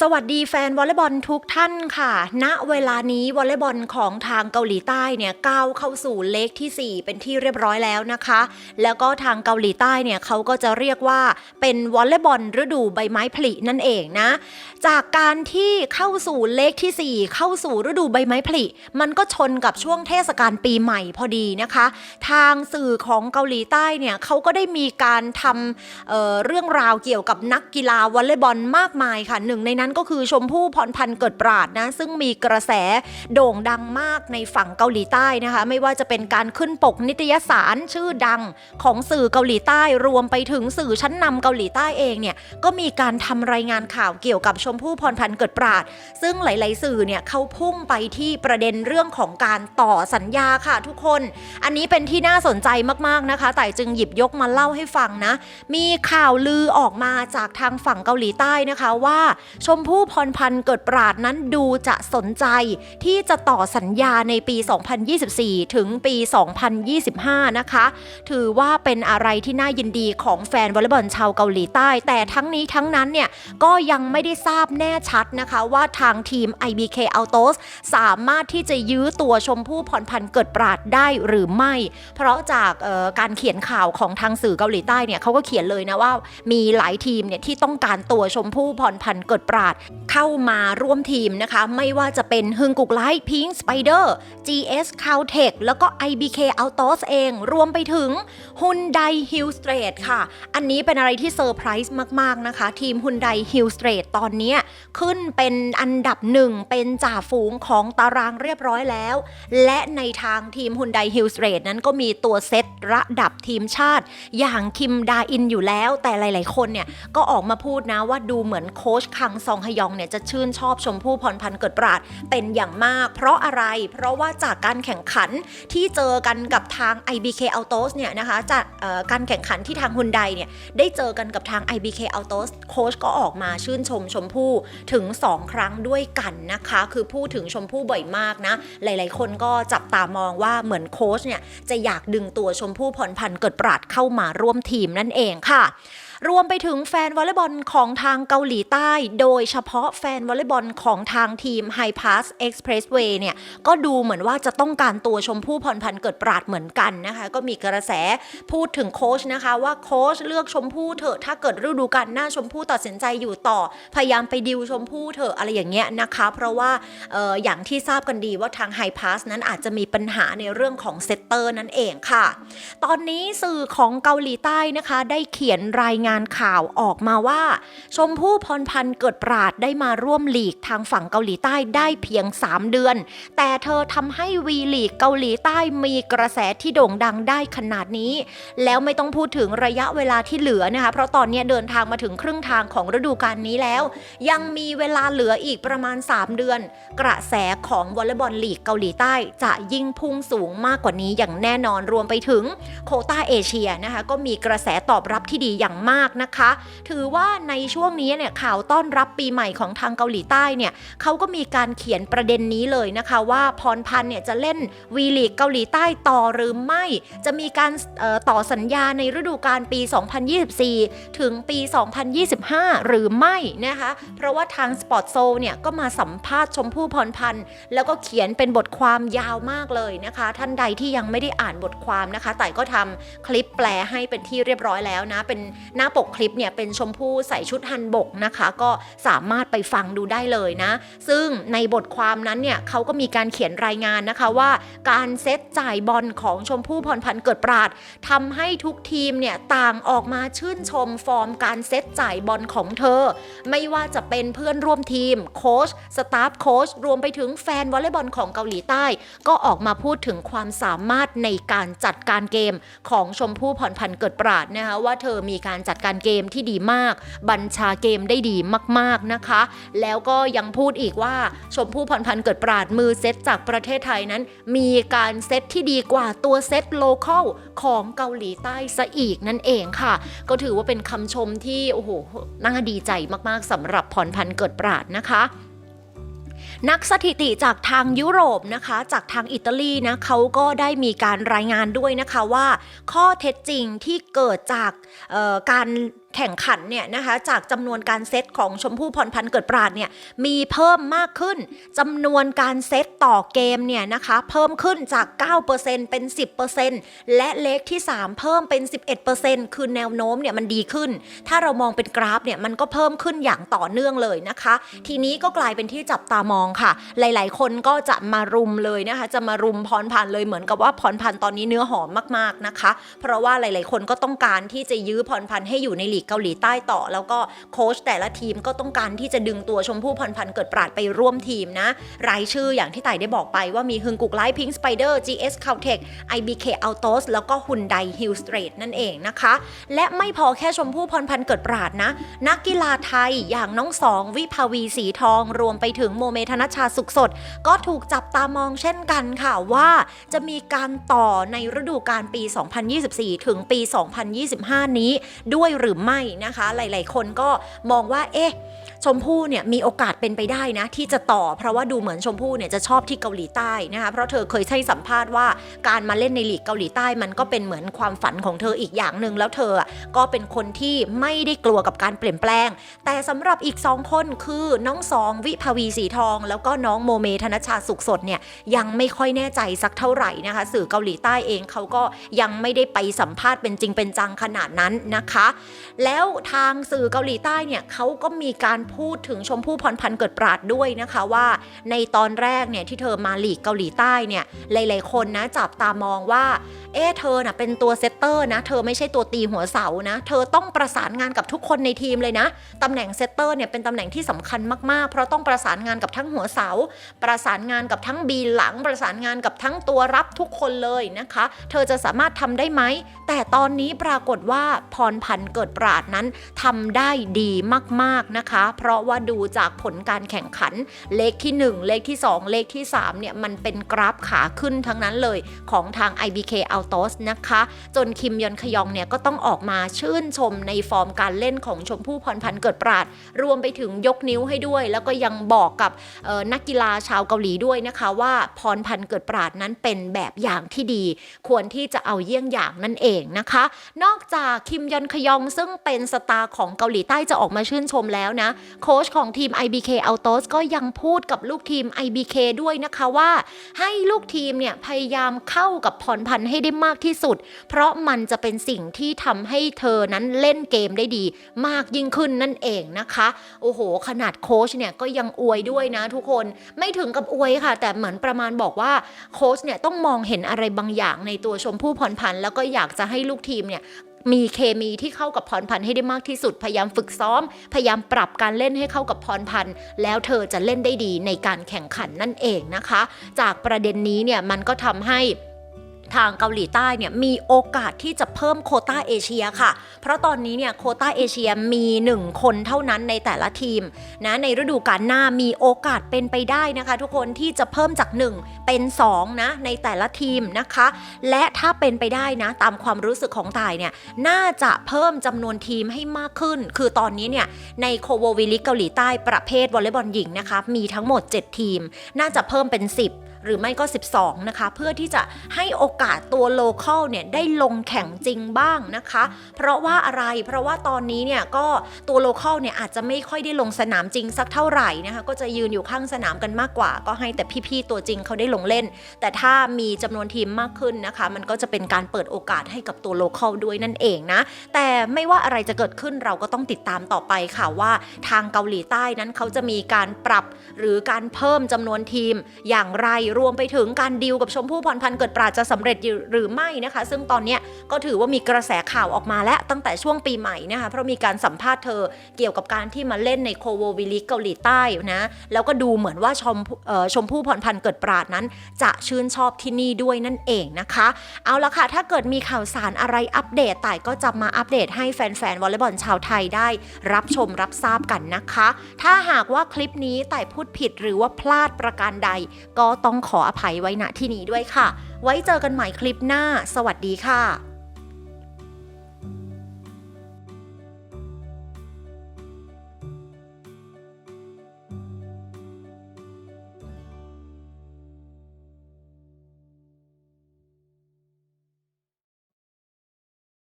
สวัสดีแฟนวอลเลย์บอลทุกท่านค่ะ ณ เวลานี้วอลเลย์บอลของทางเกาหลีใต้เนี่ยก้าวเข้าสู่เลขที่ 4 เป็นที่เรียบร้อยแล้วนะคะ แล้วก็ทางเกาหลีใต้เนี่ยเขาก็จะเรียกว่าเป็นวอลเลย์บอลฤดูใบไม้ผลินั่นเองนะ จากการที่เข้าสู่เลขทีสี่4 เข้าสู่ฤดูใบไม้ผลิ มันก็ชนกับช่วงเทศกาลปีใหม่พอดีนะคะ ทางสื่อของเกาหลีใต้เนี่ยเขาก็ได้มีการทำเเรื่องราวเกี่ยวกับนักกีฬาวอลเลย์บอลมากมายค่ะหนึ่งในนั้นก็คือชมพู่พรพันธ์เกิดปราดนะ ซึ่งมีกระแสโด่งดังมากในฝั่งเกาหลีใต้นะคะ ไม่ว่าจะเป็นการขึ้นปกนิตยสารชื่อดังของสื่อเกาหลีใต้รวมไปถึงสื่อชั้นนำเกาหลีใต้เองเนี่ยก็มีการทำรายงานข่าวเกี่ยวกับชมพู่พรพันธ์เกิดปราด ซึ่งหลาย ๆ สื่อเนี่ยเขาพุ่งไปที่ประเด็นเรื่องของการต่อสัญญาค่ะทุกคน อันนี้เป็นที่น่าสนใจมาก ๆ นะคะ แต่จึงหยิบยกมาเล่าให้ฟังนะ มีข่าวลือออกมาจากทางฝั่งเกาหลีใต้นะคะว่าชมมพู่พรพันธ์เกิดปราดนั้นดูจะสนใจที่จะต่อสัญญาในปี 2024 ถึงปี 2025 นะคะ ถือว่าเป็นอะไรที่น่ายินดีของแฟนวอลเลย์บอลชาวเกาหลีใต้ แต่ทั้งนี้ทั้งนั้นเนี่ยก็ยังไม่ได้ทราบแน่ชัดนะคะ ว่าทางทีม IBK Autos สามารถที่จะยื้อตัวชมพู่พรพันธ์เกิดปราดได้หรือไม่ เพราะจากการเขียนข่าวของทางสื่อเกาหลีใต้เนี่ยเขาก็เขียนเลยนะว่ามีหลายทีมเนี่ยที่ต้องการตัวชมพู่พรพันธ์เกิดปราดเข้ามาร่วมทีมนะคะ ไม่ว่าจะเป็นฮึงกุกไลท์พิงสไปเดอร์ GS c o u t e c h แล้วก็ IBK Autos เอง รวมไปถึง Hyundai Hill Street ค่ะ อันนี้เป็นอะไรที่เซอร์ไพรส์มาก ๆ นะคะ ทีม Hyundai Hill Street ตอนนี้ขึ้นเป็นอันดับหนึ่งเป็นจ่าฝูงของตารางเรียบร้อยแล้ว และในทางทีม Hyundai Hill Street นั้นก็มีตัวเซตระดับทีมชาติ อย่างคิมดาอินอยู่แล้ว แต่หลาย ๆ คนเนี่ยก็ออกมาพูดนะว่าดูเหมือนโค้ชคังซองฮยองเนี่ยจะชื่นชอบชมพู่พรพันธ์เกิดปราดเป็นอย่างมาก เพราะอะไร เพราะว่าจากการแข่งขันที่เจอกันกับทาง IBK Autos เนี่ยนะคะจากการแข่งขันที่ทางฮุนไดเนี่ยได้เจอกันกับทาง IBK Autos โค้ชก็ออกมาชื่นชมชมพู่ถึง 2 ครั้งด้วยกันนะคะ คือพูดถึงชมพู่บ่อยมากนะ หลายๆ คนก็จับตามองว่าเหมือนโค้ชเนี่ยจะอยากดึงตัวชมพู่พรพันธ์เกิดปราดเข้ามาร่วมทีมนั่นเองค่ะ รวมไปถึงแฟนวอลเลย์บอลของทางเกาหลีใต้ โดยเฉพาะแฟนวอลเลย์บอลของทางทีม High Pass Expressway เนี่ยก็ดูเหมือนว่าจะต้องการตัวชมพู่พรพันธ์เกิดปราดเหมือนกันนะคะ ก็มีกระแสพูดถึงโค้ชนะคะ ว่าโค้ชเลือกชมพู่เถอะถ้าเกิดฤดูกาลหน้าชมพู่ตัดสินใจอยู่ต่อ พยายามไปดิวชมพู่เถอะอะไรอย่างเงี้ยนะคะ เพราะว่าอออย่างที่ทราบกันดีว่าทาง High Pass นั้นอาจจะมีปัญหาในเรื่องของเซตเตอร์นั่นเองค่ะ ตอนนี้สื่อของเกาหลีใต้นะคะ ได้เขียนรายงานข่าวออกมาว่า ชมพู่พรพันธ์เกิดปราดได้มาร่วมลีกทางฝั่งเกาหลีใต้ได้เพียง 3 เดือน แต่เธอทำให้วีลีกเกาหลีใต้มีกระแสที่โด่งดังได้ขนาดนี้ แล้วไม่ต้องพูดถึงระยะเวลาที่เหลือนะคะ เพราะตอนนี้เดินทางมาถึงครึ่งทางของฤดูกาลนี้แล้ว ยังมีเวลาเหลืออีกประมาณ 3 เดือน กระแสของวอลเลย์บอลลีกเกาหลีใต้จะยิ่งพุ่งสูงมากกว่านี้อย่างแน่นอนรวมไปถึงโคต้าเอเชียนะคะก็มีกระแสตอบรับที่ดีอย่างมากนะคะ ถือว่าในช่วงนี้เนี่ยข่าวต้อนรับปีใหม่ของทางเกาหลีใต้เนี่ยเขาก็มีการเขียนประเด็นนี้เลยนะคะว่าพรพันธ์เนี่ยจะเล่นวีลีกเกาหลีใต้ต่อหรือไม่ จะมีการต่อสัญญาในฤดูกาลปี 2024 ถึงปี 2025 หรือไม่นะคะ เพราะว่าทางสปอร์ตโซเนี่ยก็มาสัมภาษณ์ชมพู่พรพันธ์ แล้วก็เขียนเป็นบทความยาวมากเลยนะคะ ท่านใดที่ยังไม่ได้อ่านบทความนะคะ แต่ก็ทำคลิปแปลให้เป็นที่เรียบร้อยแล้วนะ เป็นหน้าปกคลิปเนี่ยเป็นชมพู่ใส่ชุดฮันบกนะคะ ก็สามารถไปฟังดูได้เลยนะ ซึ่งในบทความนั้นเนี่ยเขาก็มีการเขียนรายงานนะคะว่า การเซตจ่ายบอลของชมพู่พรพันธ์เกิดปราดทำให้ทุกทีมเนี่ยต่างออกมาชื่นชมฟอร์มการเซตจ่ายบอลของเธอ ไม่ว่าจะเป็นเพื่อนร่วมทีม โค้ชสตาฟโค้ชรวมไปถึงแฟนวอลเลย์บอลของเกาหลีใต้ ก็ออกมาพูดถึงความสามารถในการจัดการเกมของชมพู่พรพันธ์เกิดปราดนะคะว่าเธอมีการจัดการเกมที่ดีมาก บัญชาเกมได้ดีมากๆนะคะ แล้วก็ยังพูดอีกว่าชมพู่พรพันธ์เกิดปราดมือเซตจากประเทศไทยนั้น มีการเซตที่ดีกว่าตัวเซตโลเคอลของเกาหลีใต้ซะอีกนั่นเองค่ะ ก็ถือว่าเป็นคำชมที่โอ้โหน่าดีใจมากๆสำหรับพรพันธ์เกิดปราดนะคะ นักสถิติจากทางยุโรปนะคะ จากทางอิตาลีนะเขาก็ได้มีการรายงานด้วยนะคะว่า ข้อเท็จจริงที่เกิดจากการ แข่งขันเนี่ยนะคะจากจำนวนการเซตของชมพู่พรพันธ์เกิดปราดเนี่ยมีเพิ่มมากขึ้นจำนวนการเซตต่อเกมเนี่ยนะคะเพิ่มขึ้นจาก 9%เป็น 10%และเลขที่ 3 เพิ่มเป็น 11%คือแนวโน้มเนี่ยมันดีขึ้น ถ้าเรามองเป็นกราฟเนี่ยมันก็เพิ่มขึ้นอย่างต่อเนื่องเลยนะคะ ทีนี้ก็กลายเป็นที่จับตามองค่ะ หลายๆ คนก็จะมารุมเลยนะคะ จะมารุมพรพันธ์เลยเหมือนกับว่าพรพันธ์ตอนนี้เนื้อหอมมากๆนะคะ เพราะว่าหลาย ๆ คนก็ต้องการที่จะยื้อพรพันธ์ให้อยู่ในหลีกเกาหลีใต้ต่อ แล้วก็โค้ชแต่ละทีมก็ต้องการที่จะดึงตัวชมพู่พรพันธ์เกิดปราดไปร่วมทีมนะ รายชื่ออย่างที่ไต่ได้บอกไปว่ามีฮึงกุกไลพิงสไปเดอร์ GS c a l t e c IBK Autos แล้วก็ Hyundai Hill Straight นั่นเองนะคะ และไม่พอแค่ชมพู่พรพันธ์เกิดปราดนะ นักกีฬาไทยอย่างน้องสองวิภาวีสีทอง รวมไปถึงโมเมธนชชาสุขสด ก็ถูกจับตามองเช่นกันค่ะว่าจะมีการต่อในฤดูกาลปี 2024 ถึงปี 2025 นี้ด้วยหรือไม่นะคะ หลาย ๆ คนก็มองว่าเอ๊ะ ชมพู่เนี่ยมีโอกาสเป็นไปได้นะ ที่จะต่อเพราะว่าดูเหมือนชมพู่เนี่ยจะชอบที่เกาหลีใต้นะคะเพราะเธอเคยให้สัมภาษณ์ว่าการมาเล่นในลีกเกาหลีใต้มันก็เป็นเหมือนความฝันของเธออีกอย่างหนึ่งแล้วเธอก็เป็นคนที่ไม่ได้กลัวกับการเปลี่ยนแปลง แต่สำหรับอีกสองคนคือน้องสองวิภาวีสีทอง แล้วก็น้องโมเมธนชชาสุขสดเนี่ยยังไม่ค่อยแน่ใจสักเท่าไหร่นะคะ สื่อเกาหลีใต้เองเขาก็ยังไม่ได้ไปสัมภาษณ์เป็นจริงเป็นจังขนาดนั้นนะคะ แล้วทางสื่อเกาหลีใต้เนี่ยเขาก็มีการพูดถึงชมพู่พรพันธ์เกิดปราดด้วยนะคะว่าในตอนแรกเนี่ยที่เธอมาหลีกเกาหลีใต้เนี่ยหลายๆคนนะจับตามองว่าเอ๊เธอน่ะเป็นตัวเซตเตอร์นะเธอไม่ใช่ตัวตีหัวเสานะ เธอต้องประสานงานกับทุกคนในทีมเลยนะตำแหน่งเซตเตอร์เนี่ยเป็นตำแหน่งที่สำคัญมากๆ เพราะต้องประสานงานกับทั้งหัวเสา ประสานงานกับทั้งบีหลัง ประสานงานกับทั้งตัวรับทุกคนเลยนะคะ เธอจะสามารถทำได้ไหม แต่ตอนนี้ปรากฏว่าพรพันธ์เกิดปราดนั้นทำได้ดีมากๆนะคะเพราะว่าดูจากผลการแข่งขัน เลขที่ 1 เลขที่ 2 เลขที่3เนี่ยมันเป็นกราฟขาขึ้นทั้งนั้นเลยของทาง IBK Autos นะคะ จนคิมยอนขยองเนี่ยก็ต้องออกมาชื่นชมในฟอร์มการเล่นของชมพู่พรพันธ์เกิดปราด รวมไปถึงยกนิ้วให้ด้วย แล้วก็ยังบอกกับออนักกีฬาชาวเกาหลีด้วยนะคะว่าพรพันธ์เกิดปราดนั้นเป็นแบบอย่างที่ดี ควรที่จะเอาเยี่ยงอย่างนั่นเองนะคะ นอกจากคิมยอนขยองซึ่งเป็นสตาร์ของเกาหลีใต้จะออกมาชื่นชมแล้วนะโค้ชของทีม IBK Autos ก็ยังพูดกับลูกทีม IBK ด้วยนะคะว่า ให้ลูกทีมเนี่ยพยายามเข้ากับพรพันธ์ให้ได้มากที่สุด เพราะมันจะเป็นสิ่งที่ทำให้เธอนั้นเล่นเกมได้ดี มากยิ่งขึ้นนั่นเองนะคะ โอ้โห ขนาดโค้ชเนี่ยก็ยังอวยด้วยนะทุกคนไม่ถึงกับอวยค่ะ แต่เหมือนประมาณบอกว่าโค้ชเนี่ยต้องมองเห็นอะไรบางอย่างในตัวชมพู่พรพันธ์แล้วก็อยากจะให้ลูกทีมเนี่ย มีเคมีที่เข้ากับพรพันธ์ให้ได้มากที่สุด พยายามฝึกซ้อม พยายามปรับการเล่นให้เข้ากับพรพันธ์แล้วเธอจะเล่นได้ดีในการแข่งขันนั่นเองนะคะ จากประเด็นนี้เนี่ยมันก็ทำให้ ทางเกาหลีใต้เนี่ยมีโอกาสที่จะเพิ่มโคต้าเอเชียค่ะ เพราะตอนนี้เนี่ยโคต้าเอเชียมี 1 คนเท่านั้นในแต่ละทีมนะในฤดูกาลหน้ามีโอกาสเป็นไปได้นะคะ ทุกคนที่จะเพิ่มจาก 1 เป็น2นะในแต่ละทีมนะคะ และถ้าเป็นไปได้นะตามความรู้สึกของตายเนี่ยน่าจะเพิ่มจำนวนทีมให้มากขึ้น คือตอนนี้เนี่ยในโคโววิลิกเกาหลีใต้ประเภทวอลเลย์บอลหญิงนะคะมีทั้งหมด 7 ทีม น่าจะเพิ่มเป็น 10 หรือไม่ก็ 12 นะคะ เพื่อที่จะให้โอกาสตัวโลเคอลเนี่ยได้ลงแข่งจริงบ้างนะคะ เพราะว่าอะไรเพราะว่าตอนนี้เนี่ยก็ตัวโลเคอลเนี่ยอาจจะไม่ค่อยได้ลงสนามจริงสักเท่าไหร่นะคะก็จะยืนอยู่ข้างสนามกันมากกว่า ก็ให้แต่พี่ๆตัวจริงเขาได้ลงเล่น แต่ถ้ามีจำนวนทีมมากขึ้นนะคะ มันก็จะเป็นการเปิดโอกาสให้กับตัวโลเคอลด้วยนั่นเองนะแต่ไม่ว่าอะไรจะเกิดขึ้นเราก็ต้องติดตามต่อไปค่ะว่าทางเกาหลีใต้นั้นเขาจะมีการปรับหรือการเพิ่มจำนวนทีมอย่างไรรวมไปถึงการดีลกับชมพู่พรพันธ์เกิดปราจะสำเร็จหรือไม่นะคะ ซึ่งตอนนี้ก็ถือว่ามีกระแสข่าวออกมาแล้วตั้งแต่ช่วงปีใหม่นะคะเพราะมีการสัมภาษณ์เธอเกี่ยวกับการที่มาเล่นในโคโววิลิกเกาหลีใต้นะแล้วก็ดูเหมือนว่าชมชมพู่พรพันธ์เกิดปราดนั้น จะชื่นชอบที่นี่ด้วยนั่นเองนะคะ เอาละค่ะถ้าเกิดมีข่าวสารอะไรอัปเดตต่ายก็จะมาอัปเดตให้แฟนๆวอลเลย์บอลชาวไทยได้รับชมรับทราบกันนะคะ ถ้าหากว่าคลิปนี้ต่ายพูดผิดหรือว่าพลาดประการใด ก็ต้องขออภัยไว้ณที่นี้ด้วยค่ะ ไว้เจอกันใหม่คลิปหน้า สวัสดีค่ะ